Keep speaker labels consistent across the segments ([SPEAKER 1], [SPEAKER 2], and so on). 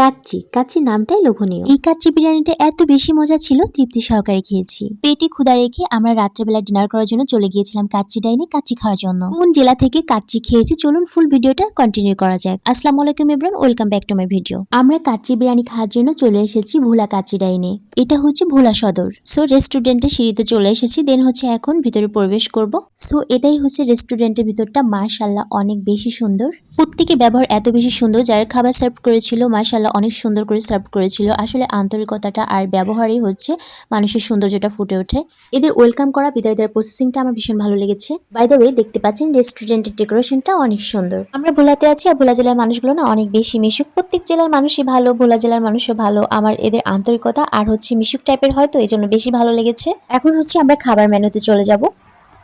[SPEAKER 1] কাচ্চি। কাচ্চি নামটাই লোভনীয়। এই কাচ্চি বিরিয়ানিটা এত বেশি মজা ছিল, তৃপ্তি সহকারে খেয়েছি। পেটে ক্ষুদা রেখে আমরা রাত্রেবেলা ডিনার করার জন্য চলে গিয়েছিলাম কাচ্চি ডাইনে কাচ্চি খাওয়ার জন্য। কোন জেলা থেকে কাচ্চি খেয়েছি চলুন ফুল ভিডিওটা কন্টিনিউ করা যাক। আসসালামু আলাইকুম Ibran welcome back to my video আমরা কাচ্চি বিরিয়ানি খাওয়ার জন্য চলে এসেছি ভোলা কাচ্চি ডাইনে। এটা হচ্ছে ভোলা সদর। সো রেস্টুরেন্টের সিঁড়িতে চলে এসেছি দেন হচ্ছে এখন ভিতরে প্রবেশ করব। সো এটাই হচ্ছে রেস্টুরেন্টের ভিতরটা। মাশাল্লাহ অনেক বেশি সুন্দর। প্রত্যেকের ব্যবহার এত বেশি সুন্দর, যারা খাবার সার্ভ করেছিল মাশাল্লাহ অনেক সুন্দর করে সার্ভ করেছিল। আসলে আন্তরিকতাটা আর ব্যবহারই হচ্ছে মানুষের সৌন্দর্যটা ফুটে ওঠে। এদের ওয়েলকাম করা বিদায় দেওয়ার প্রসেসিংটা আমার ভীষণ ভালো লেগেছে। বাই দ্য ওয়ে দেখতে পাচ্ছেন রেস্টুরেন্টের ডেকোরেশনটা অনেক সুন্দর। আমরা ভোলাতে আছি আর ভোলা জেলার মানুষগুলো না অনেক বেশি মিশুক। প্রত্যেক জেলার মানুষই ভালো, ভোলা জেলার মানুষও ভালো। আমার এদের আন্তরিকতা আর হচ্ছে মিশুক টাইপের হয়তো এই জন্য বেশি ভালো লেগেছে। এখন হচ্ছে আমরা খাবার মেনুতে চলে যাব।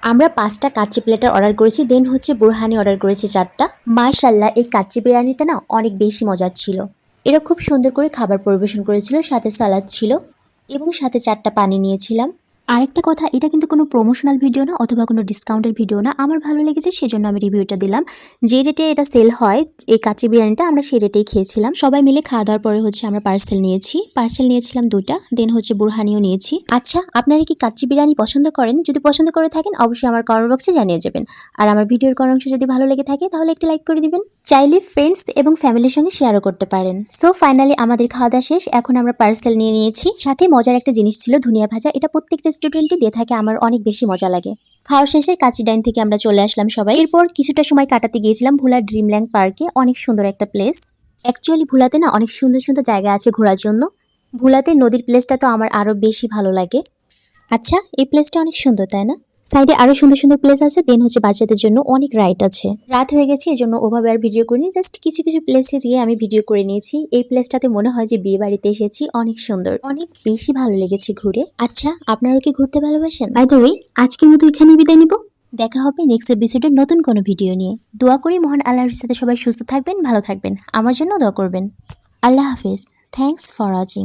[SPEAKER 1] আমরা পাঁচটা কাচ্চি প্লেটার অর্ডার করেছি দেন হচ্ছে বুরহানি অর্ডার করেছি চারটা। মাশাল্লাহ এই কাচ্চি বিরিয়ানিটা না অনেক বেশি মজার ছিল। এরা খুব সুন্দর করে খাবার পরিবেশন করেছিল, সাথে সালাদ ছিল এবং সাথে চারটা পানি নিয়েছিলাম। আরেকটা কথা, এটা কিন্তু কোনো প্রমোশনাল ভিডিও না অথবা কোনো ডিসকাউন্টের ভিডিও না। আমার ভালো লেগেছে, সেজন্য আমি রিভিউটা দিলাম। যে রেটে এটা সেল হয়, এই কাচ্চি বিরিয়ানিটা আমরা সেই রেটেই খেয়েছিলাম। সবাই মিলে খাওয়া দাওয়ার পরে হচ্ছে আমরা পার্সেল নিয়েছি। পার্সেল নিয়েছিলাম দুটা দেন হচ্ছে বুরহানিও নিয়েছি। আচ্ছা আপনারা কি কাচ্চি বিরিয়ানি পছন্দ করেন? যদি পছন্দ করে থাকেন, অবশ্যই আমার কমেন্ট বক্সে জানিয়ে যাবেন। আর আমার ভিডিওর কোনো অংশ যদি ভালো লেগে থাকে, তাহলে একটি লাইক করে দিবেন। চাইলে ফ্রেন্ডস এবং ফ্যামিলির সঙ্গে শেয়ারও করতে পারেন। সো ফাইনালি আমাদের খাওয়া দাওয়া শেষ। এখন আমরা পার্সেল নিয়ে নিয়েছি। সাথে মজার একটা জিনিস ছিল, ধনিয়া ভাজা। এটা প্রত্যেক রেস্টুরেন্টে দিয়ে থাকে, আমার অনেক বেশি মজা লাগে। খাওয়া শেষে কাচি ডাইন থেকে আমরা চলে আসলাম সবাই। এরপর কিছুটা সময় কাটাতে গিয়েছিলাম ভোলা ড্রিমল্যান্ড পার্কে অনেক সুন্দর একটা প্লেস অ্যাকচুয়ালি ভোলাতে না অনেক সুন্দর সুন্দর জায়গা আছে ঘোরার জন্য। ভোলাতে নদীর প্লেসটা তো আমার আরও বেশি ভালো লাগে। আচ্ছা এই প্লেসটা অনেক সুন্দর, তাই না? সাইডে আরও সুন্দর সুন্দর প্লেস আছে দেন হচ্ছে বাচ্চাদের জন্য অনেক রাইড আছে। রাত হয়ে গেছে, এই জন্য ওভাবে আর ভিডিও করিনি জাস্ট কিছু কিছু প্লেসে গিয়ে আমি ভিডিও করে নিয়েছি। এই প্লেসটাতে মনে হয় যে বিয়ে বাড়িতে এসেছি, অনেক সুন্দর। অনেক বেশি ভালো লেগেছে ঘুরে। আচ্ছা আপনারা কি ঘুরতে ভালোবাসেন? বাই দ্য ওয়ে আজকের মতো এখানে বিদায় নিব। দেখা হবে নেক্সট এপিসোডের নতুন কোনো ভিডিও নিয়ে। দোয়া করি মহান আল্লাহর সাথে সবাই সুস্থ থাকবেন, ভালো থাকবেন। আমার জন্য দোয়া করবেন। আল্লাহ হাফিজ। Thanks for watching